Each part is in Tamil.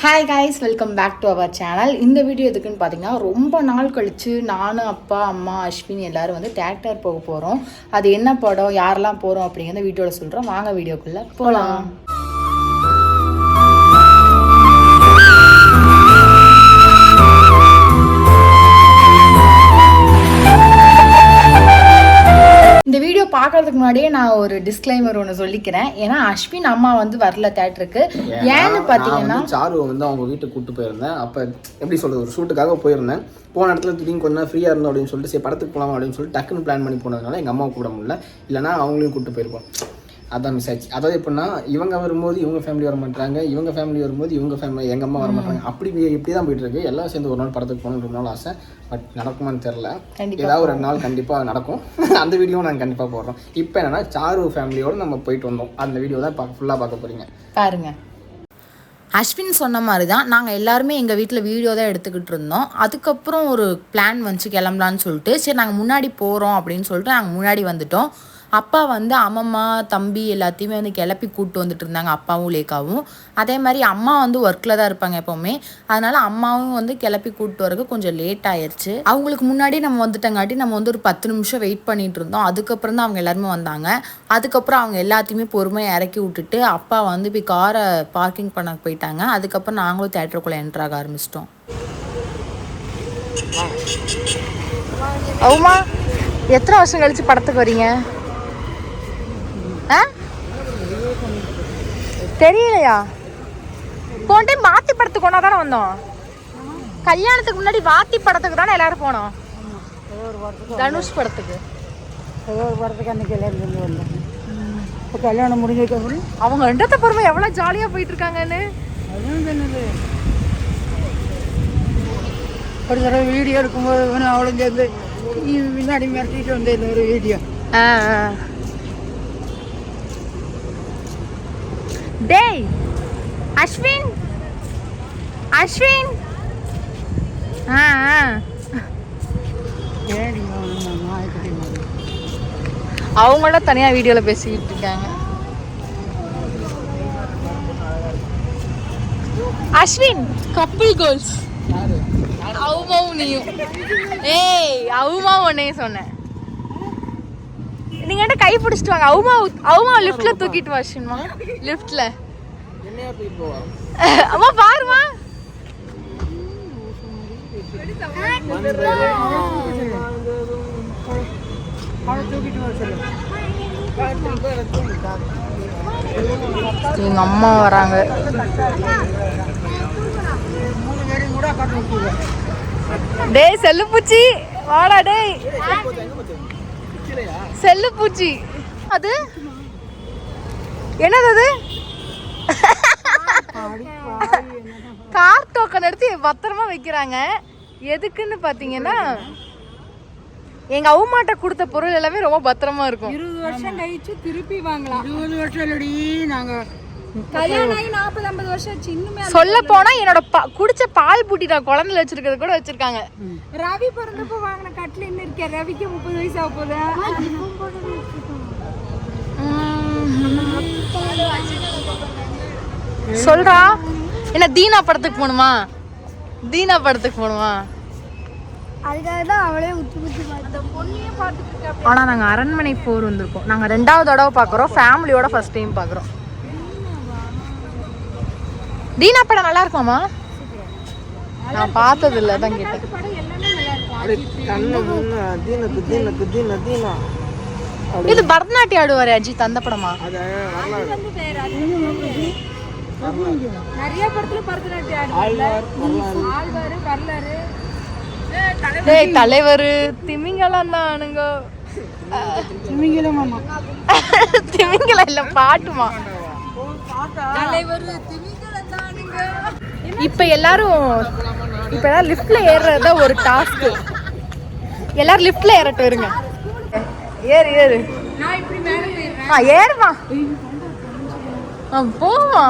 Hi guys welcome back to our channel இந்த வீடியோ எதுக்குன்னு பார்த்தீங்கன்னா ரொம்ப நாள் கழித்து நானும் அப்பா அம்மா அஸ்வின் எல்லோரும் வந்து தேட்டர் போக போகிறோம் அது என்ன படம் யாரெல்லாம் போகிறோம் அப்படிங்கிறத வீடியோவில் சொல்கிறோம் வாங்க வீடியோக்குள்ளே போகலாம் இந்த வீடியோ பார்க்கறதுக்கு முன்னாடியே நான் ஒரு டிஸ்க்ளைமர் ஒன்று சொல்லிக்கிறேன். ஏன்னா அஸ்வின் அம்மா வந்து வரல தேட்டருக்கு ஏன்னு பார்த்தீங்கன்னா நான் வந்து அவங்க வீட்டுக்கு கூட்டு போயிருந்தேன். அப்போ எப்படி சொல்றது ஒரு ஷூட்டுக்காக போயிருந்தேன். போன இடத்துல திடீர்னு கொஞ்ச நேரம் ஃப்ரீயாக இருந்தோம் அப்படின்னு சொல்லிட்டு சரி படத்துக்கு போகலாம் அப்படின்னு சொல்லிட்டு டக்குன்னு பிளான் பண்ணி போனதுனால எங்கள் அம்மாவை கூப்பிட முடியல. இல்லைனா அவங்களையும் கூப்பிட்டு போயிருப்போம். அதான் மிஸ் ஆச்சு. அதாவது எப்படின்னா இவங்க வரும்போது இவங்க ஃபேமிலி வர மாட்டாங்க இவங்க ஃபேமிலி வரும்போது இவங்க ஃபேமிலி எங்கள் அம்மா வர மாட்டாங்க அப்படி இப்படி தான் போயிட்டு இருக்கு எல்லாம் சேர்ந்து ஒரு நாள் படத்துக்கு போகணும்னு ரொம்ப நாள் ஆசை. பட் நடக்குமான்னு தெரில ஏதாவது ஒரு நாள் கண்டிப்பாக நடக்கும். அந்த வீடியோ நாங்கள் கண்டிப்பாக போடுறோம். இப்போ என்னன்னா சாரு ஃபேமிலியோடு நம்ம போயிட்டு வந்தோம். அந்த வீடியோ தான் பார்க்க ஃபுல்லாக பார்க்க போகிறீங்க பாருங்க. அஸ்வின் சொன்ன மாதிரி தான் நாங்கள் எல்லாருமே எங்கள் வீட்டில் வீடியோ தான் எடுத்துக்கிட்டு இருந்தோம். அதுக்கப்புறம் ஒரு பிளான் வந்துச்சு கிளம்பலான்னு சொல்லிட்டு. சரி நாங்கள் முன்னாடி போகிறோம் அப்படின்னு சொல்லிட்டு நாங்கள் முன்னாடி வந்துட்டோம். அப்பா வந்து அம்மம்மா தம்பி எல்லாத்தையுமே வந்து கிளப்பி கூப்பிட்டு வந்துட்டு இருந்தாங்க அப்பாவும் லேக்காவும் அதே மாதிரி அம்மா வந்து ஒர்க்கில் தான் இருப்பாங்க எப்போவுமே. அதனால அம்மாவும் வந்து கிளப்பி கூப்பிட்டு வரக்கு கொஞ்சம் லேட் ஆயிடுச்சு அவங்களுக்கு முன்னாடி நம்ம வந்துட்டங்காட்டி நம்ம வந்து ஒரு பத்து நிமிஷம் வெயிட் பண்ணிட்டு இருந்தோம். அதுக்கப்புறம் தான் அவங்க எல்லாருமே வந்தாங்க. அதுக்கப்புறம் அவங்க எல்லாத்தையுமே பொறுமையாக இறக்கி விட்டுட்டு அப்பா வந்து இப்போ காரை பார்க்கிங் பண்ண போயிட்டாங்க. அதுக்கப்புறம் நாங்களும் தேட்டருக்குள்ளே என்ட்ராக ஆரம்பிச்சிட்டோம். அவுமா எத்தனை வருஷம் கழிச்சு படத்துக்கு வரீங்க? ஆ? தெரியலையா? போன டைம் வாத்தி படத்துக்கு ஒன்றா தானே வந்தோம். கல்யாணத்துக்கு முன்னாடி வாத்தி படத்துக்கு தானே எல்லாரும் போனோம். தனுஷ் படத்துக்கு. ஏதோ ஒரு படத்துக்கு அன்றைக்கி எல்லாரும் சொல்லி வந்தோம் இப்போ கல்யாணம் முடிஞ்சதுக்கப்புறம் அவங்க ரெண்டத்தை பொறுமை எவ்வளோ ஜாலியாக போயிட்டு இருக்காங்கன்னு அதுவும் ஒரு தடவை வீடியோ எடுக்கும்போது அவளும் சேர்ந்து நீ முன்னாடி மிரட்டிட்டு வந்த ஒரு வீடியோ ஆ ஆ. டேய் அஸ்வின் அஸ்வின். ஆ ஆ. ஏடி நாய்க்குட்டி மாதிரி அவங்கள தனியாக வீடியோவில் பேசிக்கிட்டு இருக்காங்க. அஸ்வின் கப்பிள் கோல்ஸ் அவுமாவும் நீயும் ஏய் அவுமா உன்னையும் சொன்னேன். நீங்க கை பிடிச்சிட்டு வாங்க. அவுமா அவுமா லிஃப்ட்ல தூக்கிட்டு வா அஸ்வின்மா லிஃப்ட்ல அம்மா பாருமா. எங்க அம்மா வராங்க. டேய் செல்லு பூச்சி. வாடா டேய். செல்லு பூச்சி. அது? என்னது அது? கார் டோக்கன் எடுத்து பத்திரமா வைக்கிறாங்க. எதுக்குன்னு பாத்தீங்கன்னா எங்க அவுமாட்ட கொடுத்த பொருள் எல்லாமே ரொம்ப பத்திரமா இருக்கும். இருபது வருஷம் கழிச்சு திருப்பி வாங்கலாம். இருபது வருஷம் இல்லடி நாங்கள் கல்யாணம் ஆகி நாற்பது ஐம்பது வருஷம் ஆச்சு. இன்னுமே சொல்ல போனா என்னோட பா- குடிச்ச பால் பூட்டி நான் குழந்தைல வச்சிருக்கிறது கூட வச்சிருக்காங்க. ரவி பிறந்தப்போ வாங்கின கட்டில் இன்னும் இருக்கேன் ரவிக்கு முப்பது வயசு ஆக சொல்றா. என்ன தீனா படத்துக்கு போகணுமா? தீனா படத்துக்கு போகணுமா? அதுக்காக தான் அவளே உத்து குத்தி பார்த்தோம் பொண்ணையே பார்த்துட்டு இருக்கா ஆனா நாங்க அரண்மனை போர் வந்திருக்கோம். நாங்க ரெண்டாவது தடவை பாக்குறோம் ஃபேமிலியோட ஃபர்ஸ்ட் டைம் பாக்குறோம் தீனா படம் நல்லா இருக்குமாமா நான் பார்த்தது இல்ல தான் கேட்டேன். படம் எல்லாமே நல்லா இருக்கும். அப்படி கண்ணு முன்ன தீனக்கு தீனக்கு தீன தீனா. இது பரதநாட்டியம் ஆடுவாரு அஜித் அந்த படமா? நிறைய படத்துல பரதநாட்டியம் தலைவர். திமிங்கலம் தானுங்க திமிங்கலம் இல்ல பாட்டுமா? தலைவர் திமிங்கலம் இப்போ எல்லாரும் இப்போ எல்லாரும் ஏறுறது தான் ஒரு டாஸ்க்கு எல்லாரும் லிஃப்டில் ஏறட்டும் இருங்க. ஏறு ஏறு. ஆ ஏறுமா. ஆ போமா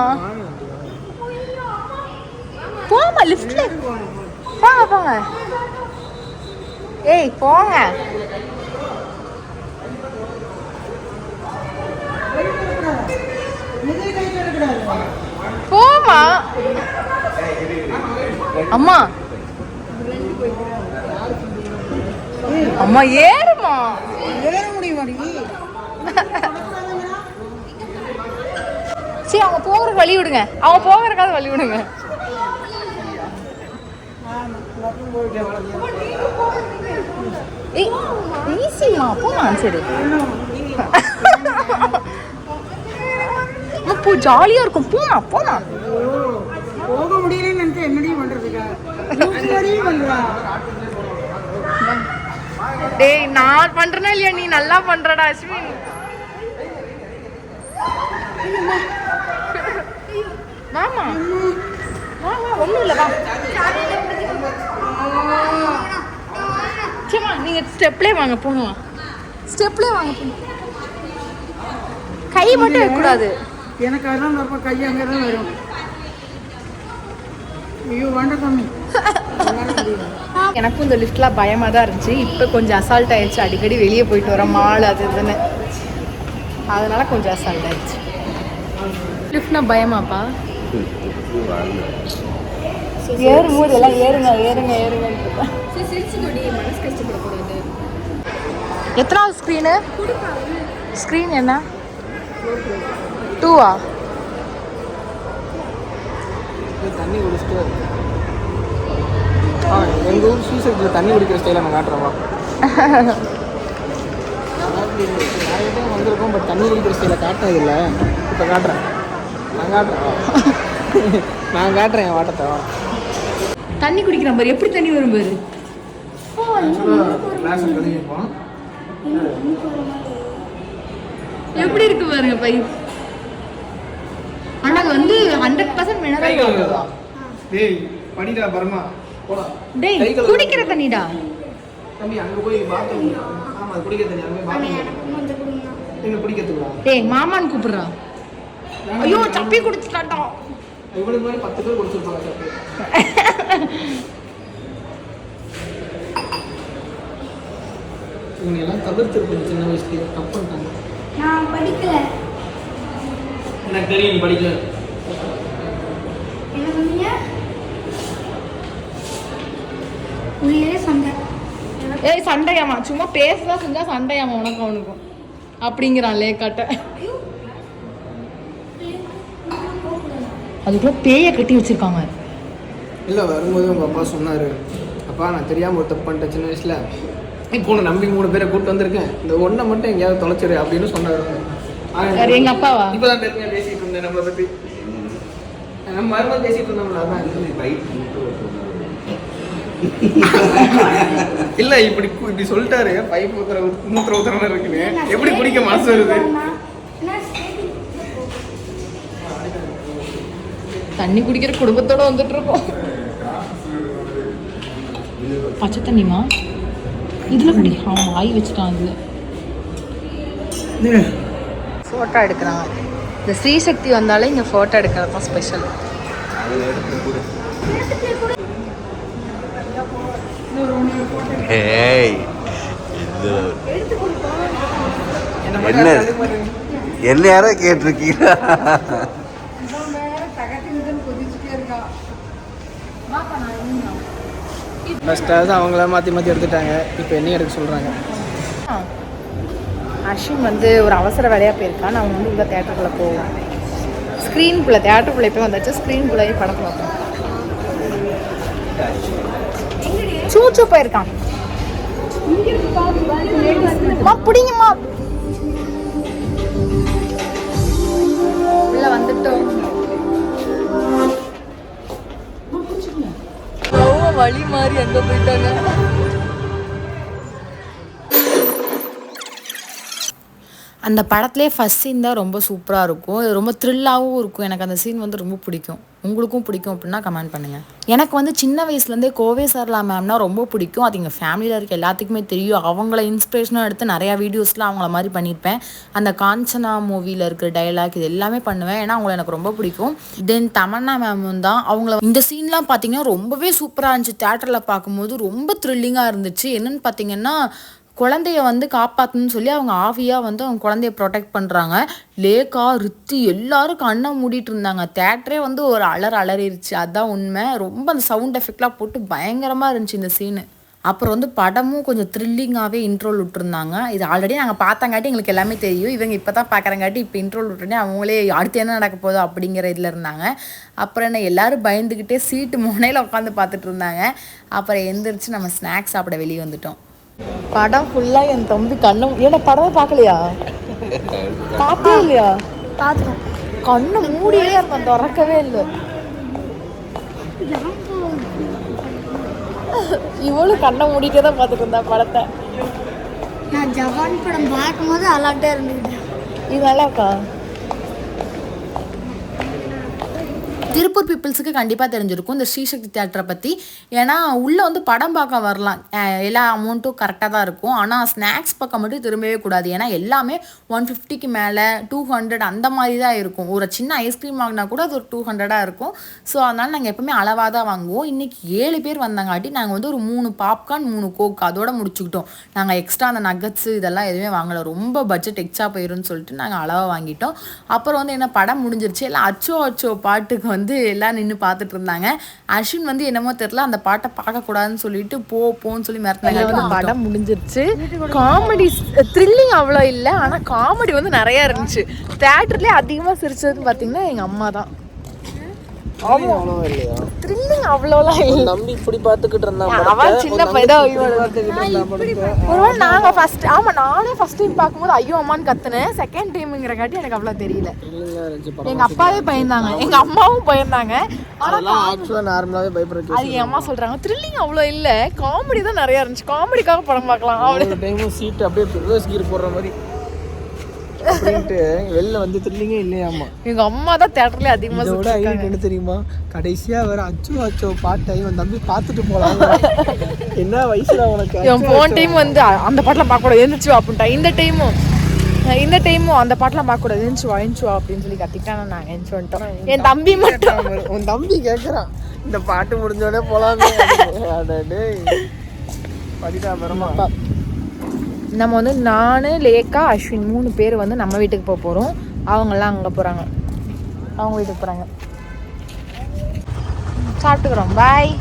போமா லிஃப்டில் போங்க போங்க. ஏய் போங்க. போமா அம்மா. அம்மா ஏறுமா ஏற முடியுமாடி சரி அவங்க போகிறதுக்கு வழி விடுங்க. அவங்க போகிறக்காவது வழி விடுங்க. ஈஸிமா போமா சரி ஜாலியாக இருக்கும். போமா போமா போக முடியலன்னு நினைச்சா என்னடி பண்றதுக்கா? வரையும் பண்றா டேய் நான் பண்றேனா இல்லையா நீ? நல்லா பண்றடா அஸ்வின். வாமா வா வா ஒண்ணும் இல்ல வா. சரிம்மா நீங்க ஸ்டெப்லே வாங்க போகணும் ஸ்டெப்லே வாங்க போகணும் கை மட்டும் வைக்கக்கூடாது. எனக்கு அதெல்லாம் ரொம்ப கை அங்கே தான் வரும். ஐயோ வேண்டாம் தம்பி எனக்கும் இந்த லிஃப்ட்லாம் பயமாக தான் இருந்துச்சு. இப்போ கொஞ்சம் அசால்ட் ஆயிடுச்சு. அடிக்கடி வெளியே போயிட்டு வரோம். மால் அது இதுன்னு. அதனால கொஞ்சம் அசால்ட் ஆயிடுச்சு. லிஃப்ட்னா பயமாப்பா? ஏறும்போது எல்லாம் ஏறுங்க ஏறுங்க ஏறுங்க. எத்தனாவது ஸ்க்ரீனு ஸ்க்ரீன் என்ன? டூவா தண்ணி குடிச்சிட்டு ஆ எங்கள் ஊர் ஸ்ரீசக்தியில் தண்ணி குடிக்கிற ஸ்டைலை நான் காட்டுறேன் நிறைய டைம் வந்திருக்கோம் பட் தண்ணி குடிக்கிற ஸ்டைலை காட்டினதில்லை இப்போ காட்டுறேன். நான் காட்டுறேன். நான் காட்டுறேன் என் வாட்டத்தை. தண்ணி குடிக்கிற மாதிரி எப்படி தண்ணி வரும் பாரு? எப்படி இருக்கு பாருங்க பை ஆனா அது வந்து ஹண்ட்ரட் பர்சன்ட் மினரல் வாட்டர் டேய் படிடா பரமா. போடா. டேய். குடிக்கிற தண்ணிடா. தம்பி அங்கே போய் பாத்ரூம் ஆமாம் அது குடிக்க தண்ணி அங்கே பாத்ரூம் என்ன குடிக்கிறதுக்குலாம் டேய் மாமான்னு கூப்பிடுறா. ஐயோ சப்பி குடிச்சிட்டாட்டா இவனுக்கு மாதிரி பத்து பேர் குடிச்சிருப்பாங்க இவங்க எல்லாம் தவிர்த்துருக்கணும் சின்ன வயசுலயே. தப்பு பண்ணிட்டாங்க. நான் படிக்கல. எனக்கு தெரியும் நீ படிக்கல ஏய் சண்டையாமா சும்மா பேசதான் செஞ்சா சண்டையாமா உனக்கு அவனுக்கும் அப்படிங்கிறான் லேக்காட்ட. அதுக்குள்ள பேய கட்டி வச்சிருக்காங்க. இல்லை வரும்போது உங்கள் அப்பா சொன்னார் அப்பா நான் தெரியாமல் ஒரு தப்பு பண்ணிட்டேன் சின்ன வயசில். இப்போ உன்னை நம்பி மூணு பேரை கூப்பிட்டு வந்திருக்கேன். இந்த ஒன்றை மட்டும் எங்கேயாவது தொலைச்சிரு அப்படின்னு சொன்னார். யாரு, எங்க அப்பாவா? இப்போ தான் நம்மளை பற்றி நம்ம மறுபடியும் பேசிட்டு இருந்தோம்ல அதான். இல்ல இப்படி இப்படி சொல்லிட்டாரு. பைப் ஊத்துற மூத்திர ஊத்துற இருக்குன்னு. எப்படி குடிக்க மனசு வருது? தண்ணி குடிக்கிற குடும்பத்தோட வந்துட்டு இருக்கோம். பச்சை தண்ணிமா? இதுல குடி. அவன் வாய் வச்சுட்டான் அதுல ஃபோட்டோ எடுக்கிறாங்க இந்த ஸ்ரீசக்தி வந்தாலே இங்கே ஃபோட்டோ எடுக்கிறது தான் ஸ்பெஷல் என்ன? என்ன? யாரோ கேட்டிருக்கீங்களா ஃபஸ்ட்டாவது அவங்கள மாற்றி மாற்றி எடுத்துட்டாங்க. இப்போ என்ன எடுக்க சொல்கிறாங்க அஸ்வின் வந்து ஒரு அவசர வேலையாக போயிருக்கான். நான் வந்து உள்ள தேட்டருக்குள்ளே போவோம் ஸ்க்ரீனுக்குள்ளே தேட்டருக்குள்ளே போய் வந்தாச்சு. ஸ்க்ரீனுக்குள்ளேயே படம் பார்ப்போம். சூச்சு போயிருக்கான். பிடிங்கம்மா. உள்ள வந்துட்டோம். வழி மாதிரி அங்கே போயிட்டாங்க. அந்த படத்துலேயே ஃபஸ்ட் சீன் தான் ரொம்ப சூப்பராக இருக்கும். ரொம்ப த்ரில்லாகவும் இருக்கும். எனக்கு அந்த சீன் வந்து ரொம்ப பிடிக்கும். உங்களுக்கும் பிடிக்கும் அப்படின்னா கமெண்ட் பண்ணுங்கள் எனக்கு வந்து சின்ன வயசுலேருந்தே கோவை சர்லா மேம்னா ரொம்ப பிடிக்கும். அது எங்கள் ஃபேமிலியில் இருக்க எல்லாத்துக்குமே தெரியும். அவங்கள இன்ஸ்பிரேஷனாக எடுத்து நிறையா வீடியோஸ்லாம் அவங்கள மாதிரி பண்ணியிருப்பேன் அந்த காஞ்சனா மூவியில் இருக்கிற டயலாக் இது எல்லாமே பண்ணுவேன். ஏன்னா அவங்கள எனக்கு ரொம்ப பிடிக்கும். தென் தமன்னா மேமும் தான் அவங்கள இந்த சீன்லாம் பார்த்தீங்கன்னா ரொம்பவே சூப்பராக இருந்துச்சு. தேட்டரில் பார்க்கும்போது ரொம்ப த்ரில்லிங்காக இருந்துச்சு. என்னென்னு பார்த்தீங்கன்னா குழந்தைய வந்து காப்பாற்றணும்னு சொல்லி அவங்க ஆவியாக வந்து அவங்க குழந்தைய ப்ரொடெக்ட் பண்ணுறாங்க லேக்கா ரித்தி எல்லாரும் கண்ணை மூடிட்டு இருந்தாங்க. தேட்டரே வந்து ஒரு அலர் அலறிடுச்சு அதுதான் உண்மை. ரொம்ப அந்த சவுண்ட் எஃபெக்ட்லாம் போட்டு பயங்கரமாக இருந்துச்சு இந்த சீனு அப்புறம் வந்து படமும் கொஞ்சம் த்ரில்லிங்காகவே இன்ட்ரோல் விட்டுருந்தாங்க. இது ஆல்ரெடி நாங்கள் பார்த்தங்காட்டி எங்களுக்கு எல்லாமே தெரியும். இவங்க இப்போ தான் பார்க்குறங்காட்டி இப்போ இன்ட்ரோல் விட்டுனே அவங்களே அடுத்து என்ன நடக்க போதோ அப்படிங்கிற இதில் இருந்தாங்க. அப்புறம் என்ன எல்லாரும் பயந்துக்கிட்டே சீட்டு முனையில் உட்காந்து பார்த்துட்டு இருந்தாங்க. அப்புறம் எந்திரிச்சு நம்ம ஸ்நாக்ஸ் சாப்பிட வெளியே வந்துட்டோம். படம் ஃபுல்லாக என் தம்பி கண்ணு ஏன்னா படமே பார்க்கலையா? பார்த்தே இல்லையா? பார்த்துட்டோம் கண்ணை மூடியே இருந்தேன் திறக்கவே இல்லை. இவளும் கண்ணை மூடிட்டே தான் பார்த்துட்டு இருந்தா படத்தை. நான் ஜவான் படம் பார்க்கும்போது அலாட்டே இருந்துக்கிட்டேன் இது நல்லாக்கா திருப்பூர் பீப்புள்ஸுக்கு கண்டிப்பாக தெரிஞ்சிருக்கும் இந்த ஸ்ரீசக்தி தேட்டரை பற்றி ஏன்னா உள்ளே வந்து படம் பார்க்க வரலாம். எல்லா அமௌண்ட்டும் கரெக்டாக தான் இருக்கும். ஆனால் ஸ்நாக்ஸ் பக்கம் மட்டும் திரும்பவே கூடாது. ஏன்னா எல்லாமே ஒன் ஃபிஃப்டிக்கு மேலே டூ ஹண்ட்ரட் அந்த மாதிரி தான் இருக்கும். ஒரு சின்ன ஐஸ்கிரீம் வாங்கினா கூட அது ஒரு டூ ஹண்ட்ரடாக இருக்கும். ஸோ அதனால் நாங்கள் எப்பவுமே அளவாக தான் வாங்குவோம். இன்றைக்கி ஏழு பேர் வந்தங்காட்டி நாங்கள் வந்து ஒரு மூணு பாப்கார்ன் மூணு கோக் அதோட முடிச்சுக்கிட்டோம். நாங்கள் எக்ஸ்ட்ரா அந்த நகட்ஸு இதெல்லாம் எதுவுமே வாங்கலை. ரொம்ப பட்ஜெட் எக்ஸ்ட்ரா போயிரும்னு சொல்லிட்டு நாங்கள் அளவாக வாங்கிட்டோம். அப்புறம் வந்து என்ன படம் முடிஞ்சிருச்சு. எல்லாம் அச்சோ அச்சோ பாட்டுக்கு வந்து எல்லாம் நின்று பார்த்துட்டு இருந்தாங்க அஸ்வின் வந்து என்னமோ தெரில அந்த பாட்டை பார்க்கக்கூடாதுன்னு சொல்லிட்டு போ போன்னு சொல்லி மிரட்டினாங்க வந்து படம் முடிஞ்சிருச்சு. காமெடி த்ரில்லிங் அவ்வளோ இல்லை ஆனால் காமெடி வந்து நிறையா இருந்துச்சு. தேட்டர்லேயே அதிகமாக சிரிச்சதுன்னு பார்த்தீங்கன்னா எங்கள் அம்மா தான். த்ரில்லிங் அவ்வளோலாம் இல்லை. தம்பி இப்படி பார்த்துக்கிட்டு இருந்தான் அவன் சின்ன பையன் ஒருவேளை நாங்கள் ஃபர்ஸ்ட் ஆமாம் நானே ஃபர்ஸ்ட் டைம் பார்க்கும்போது ஐயோ அம்மான்னு கத்துனேன். செகண்ட் டைம்ங்கிறக்காட்டி எனக்கு அவ்வளோ தெரியல. எங்கள் அப்பாவே பயந்தாங்க. எங்கள் அம்மாவும் பயந்தாங்க. அதெல்லாம் ஆக்சுவலாக நார்மலாகவே பயப்படுற அது என் அம்மா சொல்கிறாங்க த்ரில்லிங் அவ்வளோ இல்லை. காமெடி தான் நிறையா இருந்துச்சு. காமெடிக்காக படம் பார்க்கலாம். அவ்வளோ டைமும் சீட்டு அப்படியே போடுற மாதிரி. அப்படின்ட்டு வெளில வந்து த்ரில்லிங்கே இல்லையாமா எங்கள் அம்மா தான் தேட்டர்லேயே அதிகமாக இதோட ஐடியா என்ன தெரியுமா? கடைசியா வேற அச்சோ அச்சோ பாட்டை இவன் தம்பி பார்த்துட்டு போலாம். என்ன வயசுல உனக்கு? இவன் போன டைம் வந்து அந்த பாட்டெலாம் பார்க்கக்கூடாது. எழுந்துச்சு வா அப்படின்ட்டா. இந்த டைமும் இந்த டைமும் அந்த பாட்டெலாம் பார்க்கக்கூடாது. எழுந்துச்சு வா எழுந்துச்சு வா அப்படின்னு சொல்லி கத்திட்டாங்க நாங்கள் எழுந்துச்சு வந்துட்டோம். என் தம்பி மட்டும். உன் தம்பி கேக்குறான். இந்த பாட்டு முடிஞ்சோடனே போலாமே அடடே. பரிதாபரமா நம்ம வந்து நான் லேக்கா அஸ்வின் மூணு பேர் வந்து நம்ம வீட்டுக்கு போக போகிறோம் அவங்கெல்லாம் அங்கே போகிறாங்க அவங்க வீட்டுக்கு போகிறாங்க சாப்பிட்டுக்கிறோம். பாய்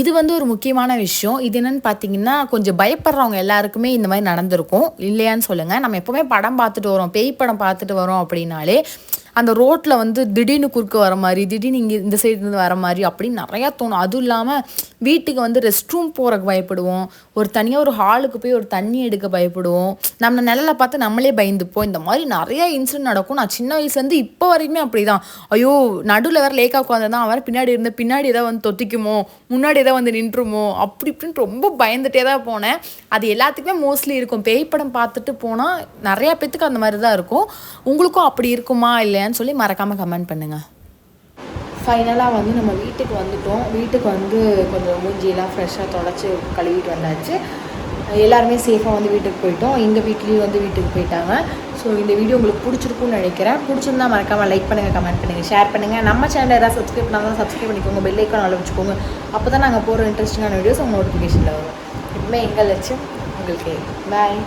இது வந்து ஒரு முக்கியமான விஷயம். இது என்னன்னு பார்த்தீங்கன்னா கொஞ்சம் பயப்படுறவங்க எல்லாருக்குமே இந்த மாதிரி நடந்திருக்கும். இல்லையான்னு சொல்லுங்கள் நம்ம எப்போவுமே படம் பார்த்துட்டு வரோம். பேய் படம் பார்த்துட்டு வரோம் அப்படின்னாலே அந்த ரோட்டில் வந்து திடீர்னு குறுக்க வர மாதிரி திடீர்னு இங்கே இந்த சைடு இருந்து வர மாதிரி அப்படின்னு நிறையா தோணும். அதுவும் இல்லாமல் வீட்டுக்கு வந்து ரெஸ்ட் ரூம் போகிறக்கு பயப்படுவோம். ஒரு தனியாக ஒரு ஹாலுக்கு போய் ஒரு தண்ணி எடுக்க பயப்படுவோம். நம்ம நிழலை பார்த்து நம்மளே பயந்துப்போம். இந்த மாதிரி நிறைய இன்சிடென்ட் நடக்கும். நான் சின்ன வயசுலேருந்து இப்போ வரைக்குமே அப்படி தான் ஐயோ நடுவில் வேறு லேக்காக உட்காந்துருந்தா அவன் பின்னாடி இருந்து பின்னாடி ஏதாவது வந்து தொத்திக்குமோ முன்னாடி ஏதாவது வந்து நின்றுமோ அப்படி இப்படின்னு ரொம்ப பயந்துட்டே தான் போனேன். அது எல்லாத்துக்குமே மோஸ்ட்லி இருக்கும். பேய் படம் பார்த்துட்டு போனால் நிறையா பேத்துக்கு அந்த மாதிரி தான் இருக்கும். உங்களுக்கும் அப்படி இருக்குமா இல்லையான்னு சொல்லி மறக்காமல் கமெண்ட் பண்ணுங்கள் ஃபைனலாக வந்து நம்ம வீட்டுக்கு வந்துட்டோம். வீட்டுக்கு வந்து கொஞ்சம் மூஞ்சியெல்லாம் ஃப்ரெஷ்ஷாக தொடச்சி கழுவிட்டு வந்தாச்சு. எல்லாருமே சேஃபாக வந்து வீட்டுக்கு போயிட்டோம். எங்கள் வீட்லேயும் வந்து வீட்டுக்கு போயிட்டாங்க. ஸோ இந்த வீடியோ உங்களுக்கு பிடிச்சிருக்கும்னு நினைக்கிறேன். பிடிச்சிருந்தா மறக்காமல் லைக் பண்ணுங்கள் கமெண்ட் பண்ணுங்கள் ஷேர் பண்ணுங்கள் நம்ம சேனல் யாராவது சப்ஸ்கிரைப் பண்ணால் சப்ஸ்கிரைப் பண்ணிக்கோங்க. பெல் ஐக்கான் அளவு வச்சுக்கோங்க. அப்போ தான் நாங்கள் போகிற இன்ட்ரெஸ்டிங்கான வீடியோஸ் உங்கள் நோட்டிஃபிகேஷனில் வரும். எப்பவுமே எங்கள் லட்சம் உங்களுக்கு. பாய்